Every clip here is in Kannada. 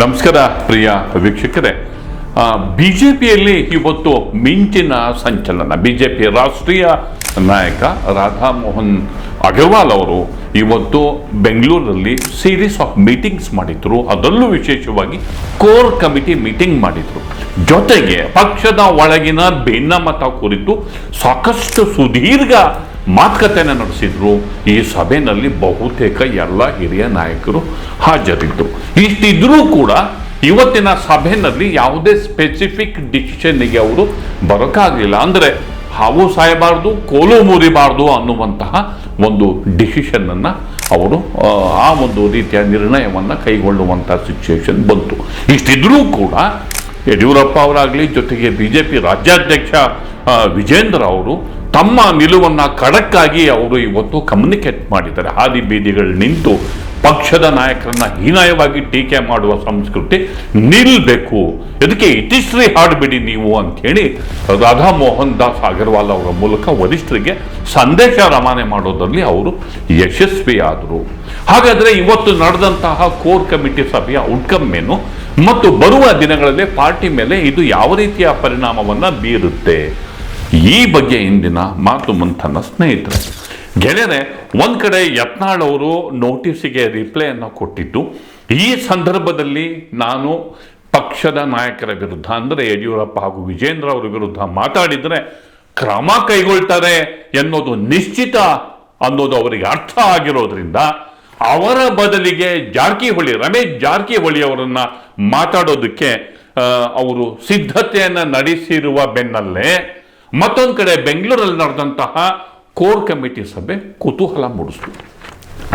ನಮಸ್ಕಾರ ಪ್ರಿಯ ವೀಕ್ಷಕರೇ. ಬಿ ಜೆ ಪಿಯಲ್ಲಿ ಇವತ್ತು ಮಿಂಚಿನ ಸಂಚಲನ ಬಿ ಜೆ ಪಿ ರಾಷ್ಟ್ರೀಯ ನಾಯಕ ರಾಧಾ ಮೋಹನ್ ಅಗರ್ವಾಲ್ ಅವರು ಇವತ್ತು ಬೆಂಗಳೂರಲ್ಲಿ ಸೀರೀಸ್ ಆಫ್ ಮೀಟಿಂಗ್ಸ್ ಮಾಡಿದ್ರು. ಅದರಲ್ಲೂ ವಿಶೇಷವಾಗಿ ಕೋರ್ ಕಮಿಟಿ ಮೀಟಿಂಗ್ ಮಾಡಿದ್ರು. ಜೊತೆಗೆ ಪಕ್ಷದ ಒಳಗಿನ ಭಿನ್ನಮತ ಕುರಿತು ಸಾಕಷ್ಟು ಸುದೀರ್ಘ ಮಾತುಕತೆನ ನಡೆಸಿದ್ರು. ಈ ಸಭೆಯಲ್ಲಿ ಬಹುತೇಕ ಎಲ್ಲ ಹಿರಿಯ ನಾಯಕರು ಹಾಜರಿದ್ದರು. ಇಷ್ಟಿದ್ರೂ ಕೂಡ ಇವತ್ತಿನ ಸಭೆಯಲ್ಲಿ ಯಾವುದೇ ಸ್ಪೆಸಿಫಿಕ್ ಡಿಸಿಷನ್ನಿಗೆ ಅವರು ಬರೋಕ್ಕಾಗಲಿಲ್ಲ ಅಂದರೆ ಹಾವು ಸಾಯಬಾರ್ದು ಕೋಲು ಮುರಿಬಾರ್ದು ಅನ್ನುವಂತಹ ಒಂದು ಡಿಸಿಷನನ್ನು ಅವರು ಆ, ಆ ಒಂದು ರೀತಿಯ ನಿರ್ಣಯವನ್ನು ಕೈಗೊಳ್ಳುವಂಥ ಸಿಚುವೇಶನ್ ಬಂತು. ಇಷ್ಟಿದ್ರೂ ಕೂಡ ಯಡಿಯೂರಪ್ಪ ಅವರಾಗಲಿ ಜೊತೆಗೆ ಬಿ ಜೆ ಪಿ ರಾಜ್ಯಾಧ್ಯಕ್ಷ ವಿಜೇಂದ್ರ ಅವರು ತಮ್ಮ ನಿಲುವನ್ನು ಖಡಕ್ಕಾಗಿ ಅವರು ಇವತ್ತು ಕಮ್ಯುನಿಕೇಟ್ ಮಾಡಿದ್ದಾರೆ. ಹಾದಿ ಬೀದಿಗಳು ನಿಂತು ಪಕ್ಷದ ನಾಯಕರನ್ನ ಹೀನಾಯವಾಗಿ ಟೀಕೆ ಮಾಡುವ ಸಂಸ್ಕೃತಿ ನಿಲ್ಲಬೇಕು ಇದಕ್ಕೆ ಇತಿಶ್ರೀ ಹಾಡಬೇಡಿ ನೀವು ಅಂತ ಹೇಳಿ ರಾಧಾ ಮೋಹನ್ ದಾಸ್ ಅಗರ್ವಾಲ್ ಅವರ ಮೂಲಕ ವರಿಷ್ಠರಿಗೆ ಸಂದೇಶ ರವಾನೆ ಮಾಡೋದರಲ್ಲಿ ಅವರು ಯಶಸ್ವಿಯಾದರು. ಹಾಗಾದ್ರೆ ಇವತ್ತು ನಡೆದಂತಹ ಕೋರ್ ಕಮಿಟಿ ಸಭೆಯ ಔಟ್ಕಮ್ ಏನು? ಮತ್ತು ಬರುವ ದಿನಗಳಲ್ಲಿ ಪಾರ್ಟಿ ಮೇಲೆ ಇದು ಯಾವ ರೀತಿಯ ಪರಿಣಾಮವನ್ನು ಬೀರುತ್ತೆ? ಈ ಬಗ್ಗೆ ಇಂದಿನ ಮಾತು ಮಂಥನ ಸ್ನೇಹಿತರೆ. ಗೆಳೆಯರೆ, ಒಂದು ಕಡೆ ಯತ್ನಾಳ್ ಅವರು ನೋಟಿಸಿಗೆ ರಿಪ್ಲೈಯನ್ನು ಕೊಟ್ಟಿದ್ದು, ಈ ಸಂದರ್ಭದಲ್ಲಿ ನಾನು ಪಕ್ಷದ ನಾಯಕರ ವಿರುದ್ಧ, ಅಂದರೆ ಯಡಿಯೂರಪ್ಪ ಹಾಗೂ ವಿಜೇಂದ್ರ ಅವರ ವಿರುದ್ಧ ಮಾತಾಡಿದರೆ ಕ್ರಮ ಕೈಗೊಳ್ತಾರೆ ಎನ್ನುವುದು ನಿಶ್ಚಿತ ಅನ್ನೋದು ಅವರಿಗೆ ಅರ್ಥ ಆಗಿರೋದ್ರಿಂದ ಅವರ ಬದಲಿಗೆ ಜಾರಕಿಹೊಳಿ, ರಮೇಶ್ ಜಾರಕಿಹೊಳಿ ಅವರನ್ನ ಮಾತಾಡೋದಕ್ಕೆ ಅವರು ಸಿದ್ಧತೆಯನ್ನು ನಡೆಸಿರುವ ಬೆನ್ನಲ್ಲೇ ಮತ್ತೊಂದು ಕಡೆ ಬೆಂಗಳೂರಲ್ಲಿ ನಡೆದಂತಹ ಕೋರ್ ಕಮಿಟಿ ಸಭೆ ಕುತೂಹಲ ಮೂಡಿಸಿತು.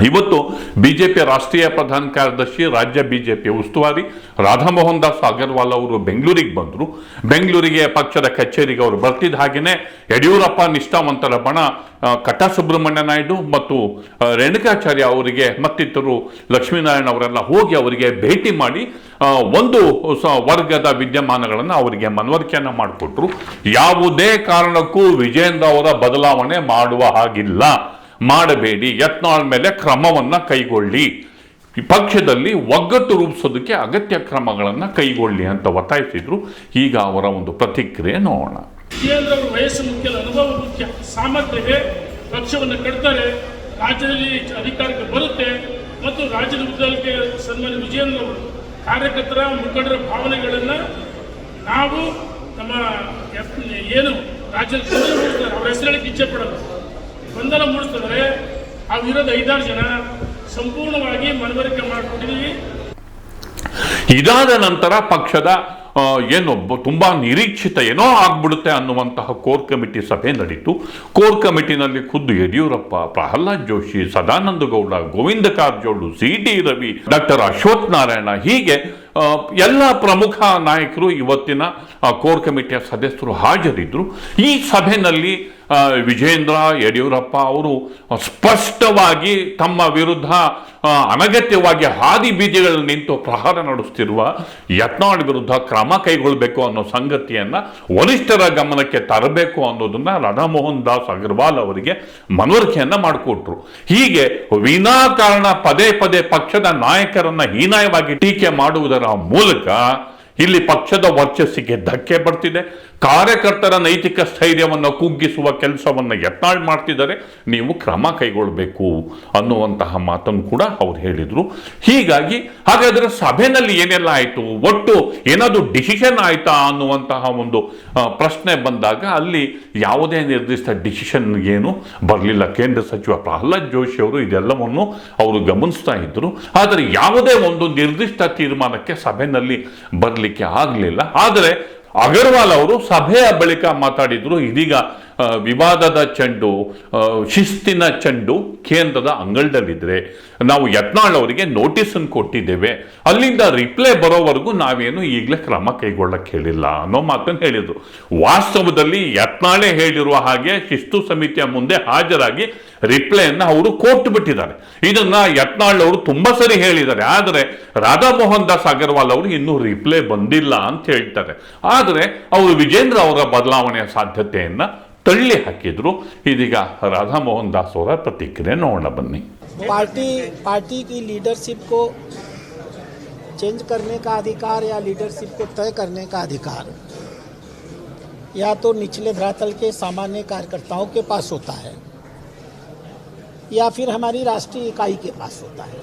ಇವತ್ತು ಬಿಜೆಪಿ ರಾಷ್ಟ್ರೀಯ ಪ್ರಧಾನ ಕಾರ್ಯದರ್ಶಿ, ರಾಜ್ಯ ಬಿಜೆಪಿ ಉಸ್ತುವಾರಿ ರಾಧಾಮೋಹನ್ ದಾಸ್ ಅಗರ್ವಾಲ್ ಅವರು ಬೆಂಗಳೂರಿಗೆ ಬಂದರು. ಬೆಂಗಳೂರಿಗೆ ಪಕ್ಷದ ಕಚೇರಿಗೆ ಅವರು ಬರ್ತಿದ್ದ ಹಾಗೆಯೇ ಯಡಿಯೂರಪ್ಪ ನಿಷ್ಠಾವಂತರ ಬಣ ಕಟಾ ಸುಬ್ರಹ್ಮಣ್ಯ ನಾಯ್ಡು ಮತ್ತು ರೇಣುಕಾಚಾರ್ಯ ಅವರಿಗೆ ಮತ್ತಿತರರು ಲಕ್ಷ್ಮೀನಾರಾಯಣ ಅವರೆಲ್ಲ ಹೋಗಿ ಅವರಿಗೆ ಭೇಟಿ ಮಾಡಿ ಒಂದು ವರ್ಗದ ವಿದ್ಯಮಾನಗಳನ್ನು ಅವರಿಗೆ ಮನವರಿಕೆಯನ್ನು ಮಾಡಿಕೊಟ್ರು. ಯಾವುದೇ ಕಾರಣಕ್ಕೂ ವಿಜೇಂದ್ರ ಅವರ ಬದಲಾವಣೆ ಮಾಡುವ ಹಾಗಿಲ್ಲ. ಮಾಡಬೇಡಿ, ಯತ್ನಾಳ್ ಮೇಲೆ ಕ್ರಮವನ್ನ ಕೈಗೊಳ್ಳಿ. ಪಕ್ಷದಲ್ಲಿ ಒಗ್ಗಟ್ಟು ರೂಪಿಸೋದಕ್ಕೆ ಅಗತ್ಯ ಕ್ರಮಗಳನ್ನು ಕೈಗೊಳ್ಳಿ ಅಂತ ಒತ್ತಾಯಿಸಿದ್ರು. ಈಗ ಅವರ ಒಂದು ಪ್ರತಿಕ್ರಿಯೆ ನೋಡೋಣ. ವಯಸ್ಸು ಮುಖ್ಯ ಅನುಭವ ಮುಖ್ಯ. ಸಾಮರ್ಥ್ಯಕ್ಕೆ ಪಕ್ಷವನ್ನು ಕಟ್ತಾರೆ. ರಾಜ್ಯದಲ್ಲಿ ಅಧಿಕಾರಕ್ಕೆ ಬರುತ್ತೆ. ಮತ್ತು ರಾಜ್ಯದ ಉದ್ದಕ್ಕೆ ಸನ್ಮಾನ್ಯ ವಿಜಯನ್ ಅವರು ಕಾರ್ಯಕರ್ತರ ಮುಖಂಡರ ಭಾವನೆಗಳನ್ನು ನಾವು ನಮ್ಮ ಏನು ರಾಜ್ಯದ ಅವರ ಹೆಸರು ಇಚ್ಛೆ ಪಡೋದು ಗೊಂದಲ ಮೂಡಿಸಿದ್ರೆ ಆ ವಿರೋಧ ಐದಾರು ಜನ ಸಂಪೂರ್ಣವಾಗಿ ಮನವರಿಕೆ ಮಾಡಿಕೊಂಡಿದ್ದೀವಿ ಇದಾದ ನಂತರ ಪಕ್ಷದ ಏನು ತುಂಬಾ ನಿರೀಕ್ಷಿತ ಏನೋ ಆಗ್ಬಿಡುತ್ತೆ ಅನ್ನುವಂತಹ ಕೋರ್ ಕಮಿಟಿ ಸಭೆ ನಡೀತು. ಕೋರ್ ಕಮಿಟಿನಲ್ಲಿ ಖುದ್ದು Yediyurappa, Pralhad Joshi, Sadananda Gowda, Govind Karjol C T Ravi, doctor Ashwath Narayan ಹೀಗೆ ಎಲ್ಲ ಪ್ರಮುಖ ನಾಯಕರು ಇವತ್ತಿನ ಕೋರ್ ಕಮಿಟಿಯ ಸದಸ್ಯರು ಹಾಜರಿದ್ದರು ಈ ಸಭೆಯಲ್ಲಿ ವಿಜೇಂದ್ರ ಯಡಿಯೂರಪ್ಪ ಅವರು ಸ್ಪಷ್ಟವಾಗಿ ತಮ್ಮ ವಿರುದ್ಧ ಅನಗತ್ಯವಾಗಿ ಹಾದಿ ಬೀದಿಗಳಲ್ಲಿ ನಿಂತು ಪ್ರಹಾರ ನಡೆಸುತ್ತಿರುವ ಯತ್ನಾಳ್ ವಿರುದ್ಧ ಕ್ರಮ ಕೈಗೊಳ್ಳಬೇಕು ಅನ್ನೋ ಸಂಗತಿಯನ್ನು ವರಿಷ್ಠರ ಗಮನಕ್ಕೆ ತರಬೇಕು ಅನ್ನೋದನ್ನು ರಾಧಾಮೋಹನ್ ದಾಸ್ ಅಗರ್ವಾಲ್ ಅವರಿಗೆ ಮನವರಿಕೆಯನ್ನು ಮಾಡಿಕೊಟ್ರು. ಹೀಗೆ ವಿನಾಕಾರಣ ಪದೇ ಪದೇ ಪಕ್ಷದ ನಾಯಕರನ್ನ ಹೀನಾಯವಾಗಿ ಟೀಕೆ ಮಾಡುವುದರ ಮೂಲಕ ಇಲ್ಲಿ ಪಕ್ಷದ ವರ್ಚಸ್ಸಿಗೆ ಧಕ್ಕೆ ಬರ್ತಿದೆ. ಕಾರ್ಯಕರ್ತರ ನೈತಿಕ ಸ್ಥೈರ್ಯವನ್ನು ಕುಗ್ಗಿಸುವ ಕೆಲಸವನ್ನು ಯತ್ನಾಳ್ ಮಾಡ್ತಿದ್ದಾರೆ. ನೀವು ಕ್ರಮ ಕೈಗೊಳ್ಳಬೇಕು ಅನ್ನುವಂತಹ ಮಾತನ್ನು ಕೂಡ ಅವ್ರು ಹೇಳಿದರು. ಹೀಗಾಗಿ ಹಾಗಾದರೆ ಸಭೆಯಲ್ಲಿ ಏನೆಲ್ಲ ಆಯಿತು? ಒಟ್ಟು ಏನಾದರೂ ಡಿಸಿಷನ್ ಆಯಿತಾ ಅನ್ನುವಂತಹ ಒಂದು ಪ್ರಶ್ನೆ ಬಂದಾಗ ಅಲ್ಲಿ ಯಾವುದೇ ನಿರ್ದಿಷ್ಟ ಡಿಸಿಷನ್ ಏನು ಬರಲಿಲ್ಲ. ಕೇಂದ್ರ ಸಚಿವ ಪ್ರಹ್ಲಾದ್ ಜೋಶಿ ಅವರು ಇದೆಲ್ಲವನ್ನು ಅವರು ಗಮನಿಸ್ತಾ ಇದ್ದರು ಆದರೆ ಯಾವುದೇ ಒಂದು ನಿರ್ದಿಷ್ಟ ತೀರ್ಮಾನಕ್ಕೆ ಸಭೆಯಲ್ಲಿ ಬರಲಿಕ್ಕೆ ಆಗಲಿಲ್ಲ. ಆದರೆ ಅಗರ್ವಾಲ್ ಅವರು ಸಭೆಯ ಬಳಿಕ ಮಾತಾಡಿದ್ರು. ಇದೀಗ ವಿವಾದದ ಚೆಂಡು ಶಿಸ್ತಿನ ಚೆಂಡು ಕೇಂದ್ರದ ಅಂಗಳದಲ್ಲಿದ್ರೆ ನಾವು ಯತ್ನಾಳ್ ಅವರಿಗೆ ನೋಟಿಸನ್ನು ಕೊಟ್ಟಿದ್ದೇವೆ. ಅಲ್ಲಿಂದ ರಿಪ್ಲೈ ಬರೋವರೆಗೂ ನಾವೇನು ಈಗಲೇ ಕ್ರಮ ಕೈಗೊಳ್ಳಕ್ಕೆ ಹೇಳಿಲ್ಲ ಅನ್ನೋ ಮಾತನ್ನು ಹೇಳಿದರು. ವಾಸ್ತವದಲ್ಲಿ ಯತ್ನಾಳೆ ಹೇಳಿರುವ ಹಾಗೆ ಶಿಸ್ತು ಸಮಿತಿಯ ಮುಂದೆ ಹಾಜರಾಗಿ ರಿಪ್ಲೈಯನ್ನು ಅವರು ಕೊಟ್ಟು ಬಿಟ್ಟಿದ್ದಾರೆ. ಇದನ್ನ ಯತ್ನಾಳ್ ಅವರು ತುಂಬಾ ಸರಿ ಹೇಳಿದ್ದಾರೆ. ಆದರೆ ರಾಧಾ ಮೋಹನ್ ದಾಸ್ ಅಗರ್ವಾಲ್ ಅವರು ಇನ್ನೂ ರಿಪ್ಲೈ ಬಂದಿಲ್ಲ ಅಂತ ಹೇಳ್ತಾರೆ. ಆದರೆ ಅವರು ವಿಜೇಂದ್ರ ಅವರ ಬದಲಾವಣೆಯ ಸಾಧ್ಯತೆಯನ್ನ ತಳ್ಳಿ ಹಾಕಿದ್ರು ಇದೀಗ ರಾಧಾ ಮೋಹನ್ ದಾಸ್ ಅವರ ಪ್ರತಿಕ್ರಿಯೆ ನೋಡೋಣ ಬನ್ನಿ पार्टी पार्टी की लीडरशिप को चेंज करने का अधिकार या लीडरशिप को तय करने का अधिकार या तो निचले धरातल के सामान्य कार्यकर्ताओं के पास होता है या फिर हमारी राष्ट्रीय इकाई के पास होता है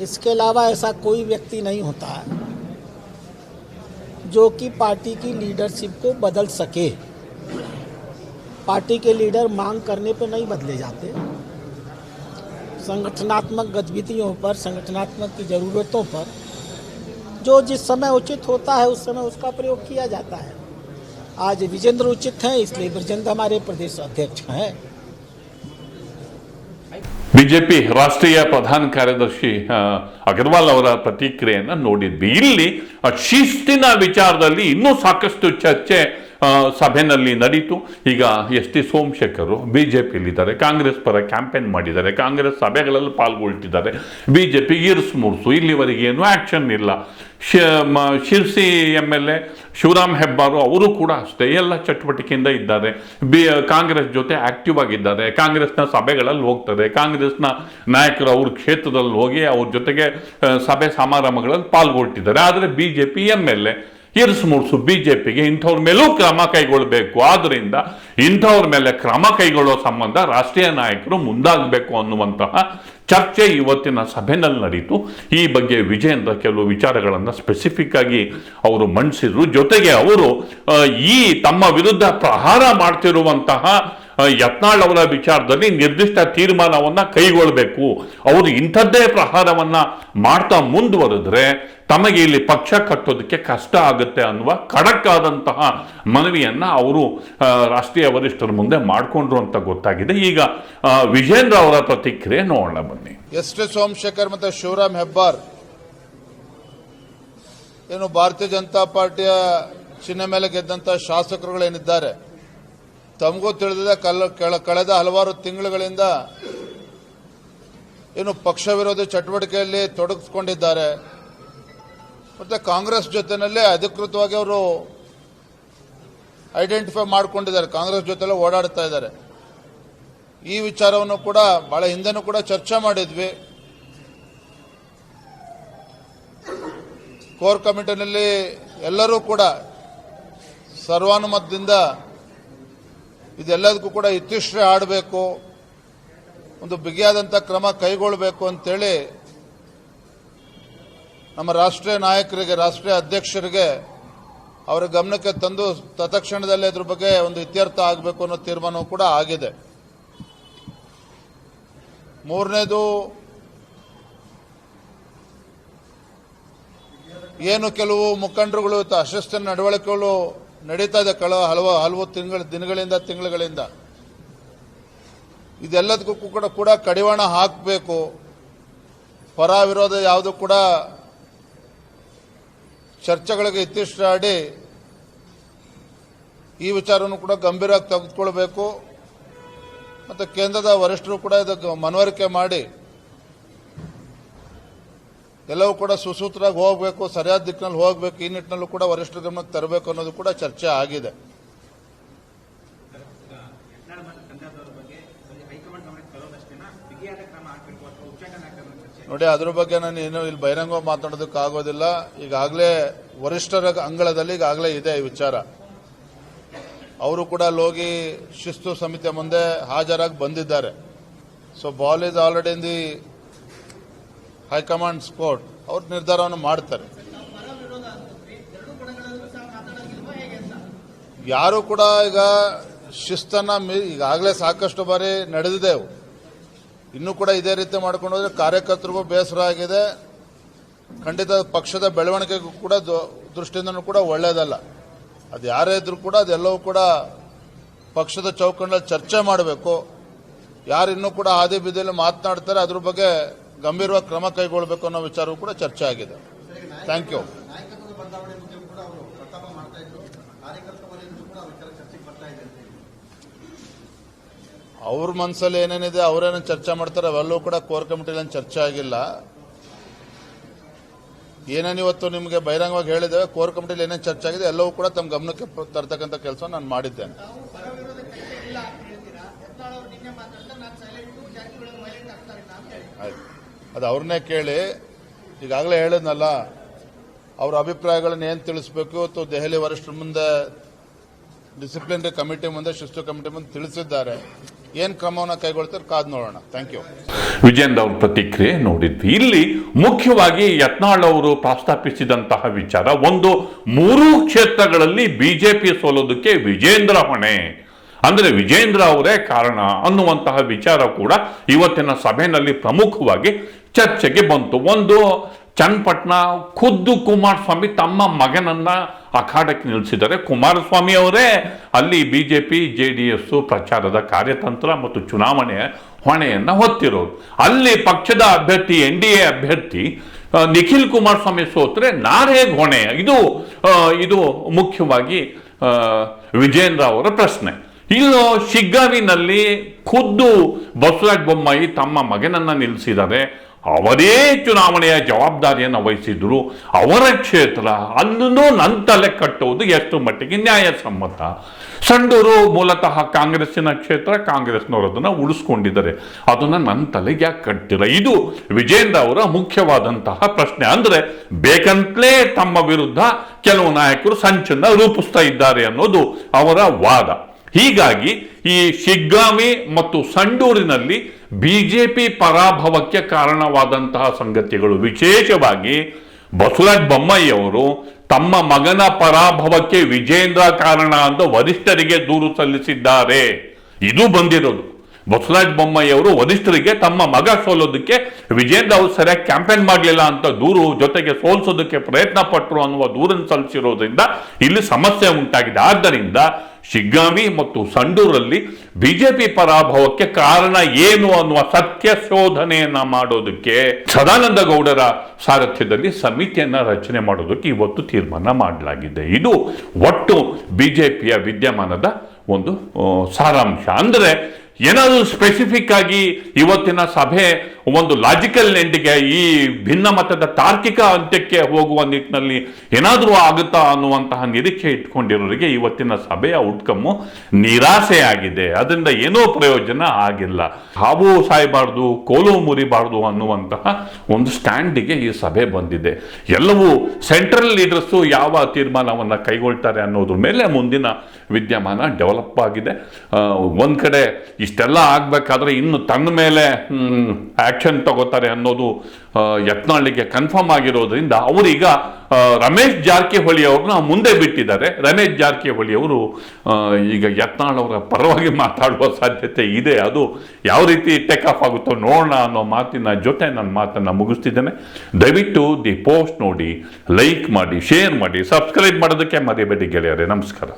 इसके अलावा ऐसा कोई व्यक्ति नहीं होता है जो कि पार्टी की लीडरशिप को बदल सके पार्टी के लीडर मांग करने पर नहीं बदले जाते संगठनात्मक गतिविधियों पर संगठनात्मक की ज़रूरतों पर जो जिस समय उचित होता है उस समय उसका प्रयोग किया जाता है आज विजेंद्र उचित हैं इसलिए ब्रजेंद्र हमारे प्रदेश अध्यक्ष हैं ಬಿಜೆಪಿ ರಾಷ್ಟ್ರೀಯ ಪ್ರಧಾನ ಕಾರ್ಯದರ್ಶಿ ಆ, ಅಗರ್ವಾಲ್ ಅವರ ಪ್ರತಿಕ್ರಿಯೆಯನ್ನು ನೋಡಿದ್ವಿ ಇಲ್ಲಿ ಆ, ಶಿಸ್ತಿನ ವಿಚಾರದಲ್ಲಿ ಇನ್ನೂ ಸಾಕಷ್ಟು ಚರ್ಚೆ ಆ, ಸಭೆಯಲ್ಲಿ ನಡೀತು. ಈಗ ಎಸ್ ಟಿ ಸೋಮಶೇಖರ್ ಬಿಜೆಪಿಯಲ್ಲಿದ್ದಾರೆ. ಕಾಂಗ್ರೆಸ್ ಪರ ಕ್ಯಾಂಪೇನ್ ಮಾಡಿದ್ದಾರೆ. ಕಾಂಗ್ರೆಸ್ ಸಭೆಗಳಲ್ಲಿ ಪಾಲ್ಗೊಳ್ತಿದ್ದಾರೆ. ಬಿ ಜೆ ಪಿ ಇರ್ಸ್ ಮುರ್ಸು. ಇಲ್ಲಿವರೆಗೆ ಏನು ಆ್ಯಕ್ಷನ್ ಇಲ್ಲ. Sirsi M L A Shivaram Hebbar ಅವರು ಕೂಡ ಅಷ್ಟೇ. ಎಲ್ಲ ಚಟುವಟಿಕೆಯಿಂದ ಇದ್ದಾರೆ. ಬಿ, ಕಾಂಗ್ರೆಸ್ ಜೊತೆ ಆ್ಯಕ್ಟಿವ್ ಆಗಿದ್ದಾರೆ. ಕಾಂಗ್ರೆಸ್ನ ಸಭೆಗಳಲ್ಲಿ ಹೋಗ್ತಾರೆ. ಕಾಂಗ್ರೆಸ್ನ ನಾಯಕರು ಅವ್ರ ಕ್ಷೇತ್ರದಲ್ಲಿ ಹೋಗಿ ಅವ್ರ ಜೊತೆಗೆ ಸಭೆ ಸಮಾರಂಭಗಳಲ್ಲಿ ಪಾಲ್ಗೊಳ್ತಿದ್ದಾರೆ. ಆದರೆ B J P M L A years ಮೂಡಿಸು ಪಿಗೆ ಇಂಥವ್ರ ಮೇಲೂ ಕ್ರಮ ಕೈಗೊಳ್ಳಬೇಕು ಆದ್ದರಿಂದ ಇಂಥವ್ರ ಮೇಲೆ ಕ್ರಮ ಕೈಗೊಳ್ಳೋ ಸಂಬಂಧ ರಾಷ್ಟ್ರೀಯ ನಾಯಕರು ಮುಂದಾಗಬೇಕು ಅನ್ನುವಂತಹ ಚರ್ಚೆ ಇವತ್ತಿನ ಸಭೆಯಲ್ಲಿ ನಡೀತು. ಈ ಬಗ್ಗೆ ವಿಜಯೇಂದ್ರ ಕೆಲವು ವಿಚಾರಗಳನ್ನು ಸ್ಪೆಸಿಫಿಕ್ ಆಗಿ ಅವರು ಮಂಡಿಸಿದ್ರು. ಜೊತೆಗೆ ಅವರು ಈ ತಮ್ಮ ವಿರುದ್ಧ ಪ್ರಹಾರ ಮಾಡ್ತಿರುವಂತಹ ಯತ್ನಾಳ್ ಅವರ ವಿಚಾರದಲ್ಲಿ ನಿರ್ದಿಷ್ಟ ತೀರ್ಮಾನವನ್ನು ಕೈಗೊಳ್ಳಬೇಕು ಅವರು ಇಂಥದ್ದೇ ಪ್ರಹಾರವನ್ನು ಮಾಡ್ತಾ ಮುಂದುವರೆದ್ರೆ ತಮಗೆ ಇಲ್ಲಿ ಪಕ್ಷ ಕಟ್ಟೋದಕ್ಕೆ ಕಷ್ಟ ಆಗುತ್ತೆ ಅನ್ನುವ ಖಡಕ್ ಆದಂತಹ ಮನವಿಯನ್ನು ಅವರು ರಾಷ್ಟ್ರೀಯ ವರಿಷ್ಠರ ಮುಂದೆ ಮಾಡಿಕೊಂಡ್ರು ಅಂತ ಗೊತ್ತಾಗಿದೆ. ಈಗ ವಿಜೇಂದ್ರ ಅವರ ಪ್ರತಿಕ್ರಿಯೆ ನೋಡೋಣ ಬನ್ನಿ. ಎಸ್ ಟಿ ಸೋಮಶೇಖರ್ ಮತ್ತು ಶಿವರಾಮ್ ಹೆಬ್ಬಾರ್. ಏನು ಭಾರತೀಯ ಜನತಾ ಪಾರ್ಟಿಯ ಚಿಹ್ನೆ ಮೇಲೆ ಗೆದ್ದಂಥ ಶಾಸಕರುಗಳೇನಿದ್ದಾರೆ? ತಮಗೂ ತಿಳಿದಿದೆ, ಕಲ್, ಕೆಳ- ಕಳೆದ ಹಲವಾರು ತಿಂಗಳುಗಳಿಂದ ಏನು ಪಕ್ಷ ವಿರೋಧಿ ಚಟುವಟಿಕೆಯಲ್ಲಿ ತೊಡಗಿಸ್ಕೊಂಡಿದ್ದಾರೆ. ಮತ್ತೆ ಕಾಂಗ್ರೆಸ್ ಜೊತೆನಲ್ಲೇ ಅಧಿಕೃತವಾಗಿ ಅವರು ಐಡೆಂಟಿಫೈ ಮಾಡಿಕೊಂಡಿದ್ದಾರೆ, ಕಾಂಗ್ರೆಸ್ ಜೊತೆಲ್ಲ ಓಡಾಡ್ತಾ ಇದ್ದಾರೆ. ಈ ವಿಚಾರವನ್ನು ಕೂಡ ಬಹಳ ಹಿಂದೆನೂ ಕೂಡ ಚರ್ಚೆ ಮಾಡಿದ್ವಿ. ಕೋರ್ ಕಮಿಟಿನಲ್ಲಿ ಎಲ್ಲರೂ ಕೂಡ ಸರ್ವಾನುಮತದಿಂದ ಇದೆಲ್ಲದಕ್ಕೂ ಕೂಡ ಇತಿಶ್ರೇ ಆಡಬೇಕು. ಒಂದು ಬಿಗಿಯಾದಂಥ ಕ್ರಮ ಕೈಗೊಳ್ಳಬೇಕು ಅಂತೇಳಿ ನಮ್ಮ ರಾಷ್ಟ್ರೀಯ ನಾಯಕರಿಗೆ, ರಾಷ್ಟ್ರೀಯ ಅಧ್ಯಕ್ಷರಿಗೆ ಅವರ ಗಮನಕ್ಕೆ ತಂದು ತತ್ಕ್ಷಣದಲ್ಲಿ ಅದ್ರ ಬಗ್ಗೆ ಒಂದು ಇತ್ಯರ್ಥ ಆಗಬೇಕು ಅನ್ನೋ ತೀರ್ಮಾನವೂ ಕೂಡ ಆಗಿದೆ. ಮೂರನೇದು, ಏನು ಕೆಲವು ಮುಖಂಡರುಗಳು, ಅಶಿಸ್ತಿನ ನಡವಳಿಕೆಗಳು ನಡೀತಾ ಇದೆ ಕಳ ಹಲವು ಹಲವು ತಿಂಗಳ ದಿನಗಳಿಂದ ತಿಂಗಳುಗಳಿಂದ. ಇದೆಲ್ಲದಕ್ಕೂ ಕೂಡ ಕೂಡ ಕಡಿವಾಣ ಹಾಕಬೇಕು. ಪರ ವಿರೋಧ ಯಾವುದು ಕೂಡ ಚರ್ಚೆಗಳಿಗೆ ಇತ್ತಿಷ್ಟಾಡಿ ಈ ವಿಚಾರವನ್ನು ಕೂಡ ಗಂಭೀರವಾಗಿ ತೆಗೆದುಕೊಳ್ಬೇಕು. ಮತ್ತು ಕೇಂದ್ರದ ವರಿಷ್ಠರು ಕೂಡ ಇದಕ್ಕೆ ಮನವರಿಕೆ ಮಾಡಿ ಎಲ್ಲವೂ ಕೂಡ ಸುಸೂತ್ರವಾಗಿ ಹೋಗಬೇಕು, ಸರಿಯಾದ ದಿಕ್ಕಿನಲ್ಲಿ ಹೋಗಬೇಕು, ಈ ನಿಟ್ಟಿನಲ್ಲೂ ಕೂಡ ವರಿಷ್ಠರ ಗಮನಕ್ಕೆ ತರಬೇಕು ಅನ್ನೋದು ಕೂಡ ಚರ್ಚೆ ಆಗಿದೆ. ನೋಡಿ, ಅದ್ರ ಬಗ್ಗೆ ನಾನು ಏನು ಇಲ್ಲಿ ಬಹಿರಂಗ ಮಾತಾಡೋದಕ್ಕೆ ಆಗೋದಿಲ್ಲ. ಈಗಾಗಲೇ ವರಿಷ್ಠರ ಅಂಗಳದಲ್ಲಿ ಈಗಾಗಲೇ ಇದೆ ಈ ವಿಚಾರ. ಅವರು ಕೂಡ ಅಲ್ಲಿ ಹೋಗಿ ಶಿಸ್ತು ಸಮಿತಿಯ ಮುಂದೆ ಹಾಜರಾಗಿ ಬಂದಿದ್ದಾರೆ. So ball is already in the high command sport, ಅವ್ರು ನಿರ್ಧಾರವನ್ನು ಮಾಡ್ತಾರೆ. ಯಾರು ಕೂಡ ಈಗ ಶಿಸ್ತನ್ನ ಈಗಾಗಲೇ ಸಾಕಷ್ಟು ಬಾರಿ ನಡೆದಿದೆ ಅವು. ಇನ್ನೂ ಕೂಡ ಇದೇ ರೀತಿ ಮಾಡ್ಕೊಂಡು ಹೋದ್ರೆ ಕಾರ್ಯಕರ್ತರಿಗೂ ಬೇಸರ ಆಗಿದೆ. ಖಂಡಿತ ಪಕ್ಷದ ಬೆಳವಣಿಗೆಗೂ ಕೂಡ ದೃಷ್ಟಿಯಿಂದನೂ ಕೂಡ ಒಳ್ಳೆಯದಲ್ಲ ಅದು ಯಾರೇ ಇದ್ರೂ ಕೂಡ ಅದೆಲ್ಲವೂ ಕೂಡ ಪಕ್ಷದ ಚೌಕಂಡಲ್ಲಿ ಚರ್ಚೆ ಮಾಡಬೇಕು. ಯಾರು ಇನ್ನೂ ಕೂಡ ಹಾದಿ ಬೀದಿಯಲ್ಲಿ ಮಾತನಾಡ್ತಾರೆ, ಅದ್ರ ಬಗ್ಗೆ ಗಂಭೀರವಾಗಿ ಕ್ರಮ ಕೈಗೊಳ್ಳಬೇಕು ಅನ್ನೋ ವಿಚಾರವೂ ಕೂಡ ಚರ್ಚೆ ಆಗಿದೆ. ಥ್ಯಾಂಕ್ ಯು ಅವ್ರ ಮನಸ್ಸಲ್ಲಿ ಏನೇನಿದೆ ಅವರೇನು ಚರ್ಚೆ ಮಾಡ್ತಾರೆ ಅವೆಲ್ಲವೂ ಕೂಡ ಕೋರ್ ಕಮಿಟಿಲಿ ಚರ್ಚೆ ಆಗಿಲ್ಲ. ಏನೇನು ಇವತ್ತು ನಿಮಗೆ ಬಹಿರಂಗವಾಗಿ ಹೇಳಿದ್ದೇವೆ ಕೋರ್ ಕಮಿಟಿಲಿ ಏನೇನು ಚರ್ಚೆ ಆಗಿದೆ ಎಲ್ಲವೂ ಕೂಡ ತಮ್ಮ ಗಮನಕ್ಕೆ ತರ್ತಕ್ಕಂಥ ಕೆಲಸ ನಾನು ಮಾಡಿದ್ದೇನೆ. ಅದು ಅವ್ರನ್ನೇ ಕೇಳಿ, ಈಗಾಗಲೇ ಹೇಳಿದ್ನಲ್ಲ, ಅವರ ಅಭಿಪ್ರಾಯಗಳನ್ನ ಏನು ತಿಳಿಸಬೇಕು ಅಥವಾ ದೆಹಲಿ ವರಿಷ್ಠರ ಮುಂದೆ ಡಿಸಿಪ್ಲಿನರಿ ಕಮಿಟಿ ಮುಂದೆ, ಶಿಸ್ತು ಕಮಿಟಿ ಮುಂದೆ ತಿಳಿಸಿದ್ದಾರೆ. ಏನು ಕ್ರಮವನ್ನು ಕೈಗೊಳ್ತಾರೆ ಕಾದ್ ನೋಡೋಣ. ಥ್ಯಾಂಕ್ ಯು ವಿಜೇಂದ್ರ ಅವ್ರ ಪ್ರತಿಕ್ರಿಯೆ ನೋಡಿದ್ವಿ. ಇಲ್ಲಿ ಮುಖ್ಯವಾಗಿ ಯತ್ನಾಳ್ ಅವರು ಪ್ರಸ್ತಾಪಿಸಿದಂತಹ ವಿಚಾರ, ಒಂದು ಮೂರು ಕ್ಷೇತ್ರಗಳಲ್ಲಿ ಬಿಜೆಪಿ ಸೋಲೋದಕ್ಕೆ ವಿಜೇಂದ್ರ ಹೊಣೆ. ಅಂದ್ರೆ ವಿಜೇಂದ್ರ ಅವರೇ ಕಾರಣ ಅನ್ನುವಂತಹ ವಿಚಾರ ಕೂಡ ಇವತ್ತಿನ ಸಭೆಯಲ್ಲಿ ಪ್ರಮುಖವಾಗಿ ಚರ್ಚೆಗೆ ಬಂತು. ಒಂದು ಚನ್ನಪಟ್ಟಣ ಖುದ್ದು ಕುಮಾರಸ್ವಾಮಿ ತಮ್ಮ ಮಗನನ್ನ ಅಖಾಡಕ್ಕೆ ನಿಲ್ಲಿಸಿದ್ದಾರೆ. ಕುಮಾರಸ್ವಾಮಿ ಅವರೇ ಅಲ್ಲಿ B J P J D S ಪ್ರಚಾರದ ಕಾರ್ಯತಂತ್ರ ಮತ್ತು ಚುನಾವಣೆ ಹೊಣೆಯನ್ನು ಹೊತ್ತಿರೋದು. ಅಲ್ಲಿ ಪಕ್ಷದ ಅಭ್ಯರ್ಥಿ, ಎನ್ ಡಿ ಎ ಅಭ್ಯರ್ಥಿ ನಿಖಿಲ್ ಕುಮಾರಸ್ವಾಮಿ ಸೋತ್ರೆ ನಾರೇಗ್ ಹೊಣೆ ಇದು ಇದು ಮುಖ್ಯವಾಗಿ ವಿಜೇಂದ್ರ ಅವರ ಪ್ರಶ್ನೆ. ಇನ್ನು ಶಿಗ್ಗಾವಿನಲ್ಲಿ ಖುದ್ದು ಬಸವರಾಜ ಬೊಮ್ಮಾಯಿ ತಮ್ಮ ಮಗನನ್ನ ನಿಲ್ಲಿಸಿದ್ದಾರೆ. ಅವರೇ ಚುನಾವಣೆಯ ಜವಾಬ್ದಾರಿಯನ್ನು ವಹಿಸಿದ್ರು. ಅವರ ಕ್ಷೇತ್ರ ಅಲ್ಲೂ ನನ್ನ ತಲೆ ಕಟ್ಟುವುದು ಎಷ್ಟು ಮಟ್ಟಿಗೆ ನ್ಯಾಯಸಮ್ಮತ. ಸಂಡೂರು ಮೂಲತಃ ಕಾಂಗ್ರೆಸ್ಸಿನ ಕ್ಷೇತ್ರ, ಕಾಂಗ್ರೆಸ್ನವರು ಅದನ್ನು ಉಳಿಸ್ಕೊಂಡಿದ್ದಾರೆ. ಅದನ್ನು ನನ್ನ ತಲೆಗೆ ಯಾಕೆ ಕಟ್ಟಿಲ್ಲ? ಇದು ವಿಜೇಂದ್ರ ಅವರ ಮುಖ್ಯವಾದಂತಹ ಪ್ರಶ್ನೆ. ಅಂದರೆ ಬೇಕಂತಲೇ ತಮ್ಮ ವಿರುದ್ಧ ಕೆಲವು ನಾಯಕರು ಸಂಚನ್ನ ರೂಪಿಸ್ತಾ ಇದ್ದಾರೆ ಅನ್ನೋದು ಅವರ ವಾದ. ಹೀಗಾಗಿ ಈ ಶಿಗ್ಗಾಮಿ ಮತ್ತು ಸಂಡೂರಿನಲ್ಲಿ ಬಿಜೆಪಿ ಪರಾಭವಕ್ಕೆ ಕಾರಣವಾದಂತಹ ಸಂಗತಿಗಳು. ವಿಶೇಷವಾಗಿ ಬಸವರಾಜ ಬೊಮ್ಮಯ್ಯವರು ತಮ್ಮ ಮಗನ ಪರಾಭವಕ್ಕೆ ವಿಜೇಂದ್ರ ಕಾರಣ ಅಂತ ವರಿಷ್ಠರಿಗೆ ದೂರು ಸಲ್ಲಿಸಿದ್ದಾರೆ. ಇದು ಬಂದಿರೋದು. ಬಸವರಾಜ ಬೊಮ್ಮಯ್ಯವರು ವರಿಷ್ಠರಿಗೆ ತಮ್ಮ ಮಗ ಸೋಲೋದಕ್ಕೆ ವಿಜೇಂದ್ರ ಅವರು ಸರಿಯಾಗಿ ಕ್ಯಾಂಪೇನ್ ಮಾಡಲಿಲ್ಲ ಅಂತ ದೂರು ಜೊತೆಗೆ ಸೋಲಿಸೋದಕ್ಕೆ ಪ್ರಯತ್ನ ಪಟ್ಟರು ಅನ್ನುವ ದೂರನ್ನು ಸಲ್ಲಿಸಿರೋದ್ರಿಂದ ಇಲ್ಲಿ ಸಮಸ್ಯೆ ಉಂಟಾಗಿದೆ. ಆದ್ದರಿಂದ ಶಿಗ್ಗಾವಿ ಮತ್ತು ಸಂಡೂರಲ್ಲಿ ಬಿಜೆಪಿ ಪರಾಭವಕ್ಕೆ ಕಾರಣ ಏನು ಅನ್ನುವ ಸತ್ಯ ಶೋಧನೆಯನ್ನ ಮಾಡೋದಕ್ಕೆ ಸದಾನಂದ ಗೌಡರ ಸಾರಥ್ಯದಲ್ಲಿ ಸಮಿತಿಯನ್ನ ರಚನೆ ಮಾಡೋದಕ್ಕೆ ಇವತ್ತು ತೀರ್ಮಾನ ಮಾಡಲಾಗಿದೆ. ಇದು ಒಟ್ಟು ಬಿಜೆಪಿಯ ವಿದ್ಯಮಾನದ ಒಂದು ಸಾರಾಂಶ. ಅಂದ್ರೆ ಏನಾದರೂ ಸ್ಪೆಸಿಫಿಕ್ ಆಗಿ ಇವತ್ತಿನ ಸಭೆ ಒಂದು ಲಾಜಿಕಲ್ ಎಂಡಿಗೆ ಈ ಭಿನ್ನ ಮತದ ತಾರ್ಕಿಕ ಅಂತ್ಯಕ್ಕೆ ಹೋಗುವ ನಿಟ್ಟಿನಲ್ಲಿ ಏನಾದರೂ ಆಗುತ್ತಾ ಅನ್ನುವಂತಹ ನಿರೀಕ್ಷೆ ಇಟ್ಕೊಂಡಿರೋರಿಗೆ ಇವತ್ತಿನ ಸಭೆಯ ಔಟ್ಕಮ್ಮು ನಿರಾಸೆಯಾಗಿದೆ. ಅದರಿಂದ ಏನೋ ಪ್ರಯೋಜನ ಆಗಿಲ್ಲ. ಹಾವು ಸಾಯಬಾರ್ದು, ಕೋಲು ಮುರಿಬಾರ್ದು ಅನ್ನುವಂತಹ ಒಂದು ಸ್ಟ್ಯಾಂಡಿಗೆ ಈ ಸಭೆ ಬಂದಿದೆ. ಎಲ್ಲವೂ ಸೆಂಟ್ರಲ್ ಲೀಡರ್ಸು ಯಾವ ತೀರ್ಮಾನವನ್ನು ಕೈಗೊಳ್ತಾರೆ ಅನ್ನೋದ್ರ ಮೇಲೆ ಮುಂದಿನ ವಿದ್ಯಮಾನ ಡೆವಲಪ್ ಆಗಿದೆ. ಒಂದ್ ಕಡೆ ಇಷ್ಟೆಲ್ಲ ಆಗಬೇಕಾದ್ರೆ ಇನ್ನು ತನ್ನ ಮೇಲೆ ಆ್ಯಕ್ಷನ್ ತಗೋತಾರೆ ಅನ್ನೋದು ಯತ್ನಾಳ್ಳಿಗೆ ಕನ್ಫರ್ಮ್ ಆಗಿರೋದ್ರಿಂದ ಅವರೀಗ ರಮೇಶ್ ಜಾರಕಿಹೊಳಿ ಅವ್ರನ್ನ ಮುಂದೆ ಬಿಟ್ಟಿದ್ದಾರೆ. ರಮೇಶ್ ಜಾರಕಿಹೊಳಿ ಅವರು ಈಗ ಯತ್ನಾಳ್ ಅವರ ಪರವಾಗಿ ಮಾತಾಡುವ ಸಾಧ್ಯತೆ ಇದೆ. ಅದು ಯಾವ ರೀತಿ ಟೇಕ್ ಆಫ್ ಆಗುತ್ತೋ ನೋಡೋಣ ಅನ್ನೋ ಮಾತಿನ ಜೊತೆ ನನ್ನ ಮಾತನ್ನು ಮುಗಿಸ್ತಿದ್ದೇನೆ. ದಯವಿಟ್ಟು ದಿ ಪೋಸ್ಟ್ ನೋಡಿ, ಲೈಕ್ ಮಾಡಿ ಶೇರ್ ಮಾಡಿ ಸಬ್ಸ್ಕ್ರೈಬ್ ಮಾಡೋದಕ್ಕೆ ಮರಿಬೇಡಿ ಗೆಳೆಯರೆ. ನಮಸ್ಕಾರ.